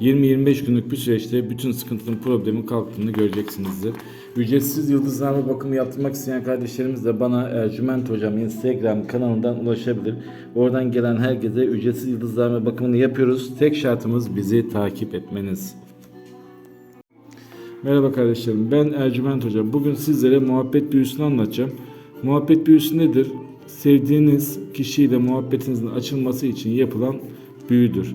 20-25 günlük bir süreçte bütün sıkıntının problemin kalktığını göreceksinizdir. Ücretsiz yıldızname bakımı yaptırmak isteyen kardeşlerimiz de bana Ercüment Hocam Instagram kanalından ulaşabilir. Oradan gelen herkese ücretsiz yıldızname bakımını yapıyoruz. Tek şartımız bizi takip etmeniz. Merhaba kardeşlerim ben Ercüment Hocam. Bugün sizlere muhabbet büyüsünü anlatacağım. Muhabbet büyüsü nedir? Sevdiğiniz kişiyle muhabbetinizin açılması için yapılan büyüdür.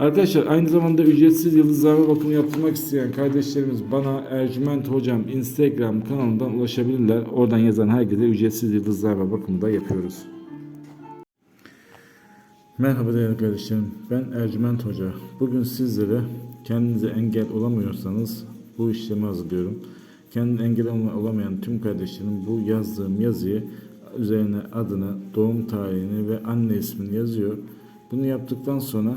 Arkadaşlar aynı zamanda ücretsiz yıldızlama bakımı yaptırmak isteyen kardeşlerimiz bana Ercüment Hocam Instagram kanalından ulaşabilirler. Oradan yazan herkese ücretsiz yıldızlama bakımı da yapıyoruz. Merhaba değerli kardeşlerim. Ben Ercüment Hoca. Bugün sizlere kendinize engel olamıyorsanız bu işlemi hazırlıyorum. Kendine engel olamayan tüm kardeşlerim bu yazdığım yazıyı üzerine adını, doğum tarihini ve anne ismini yazıyor. Bunu yaptıktan sonra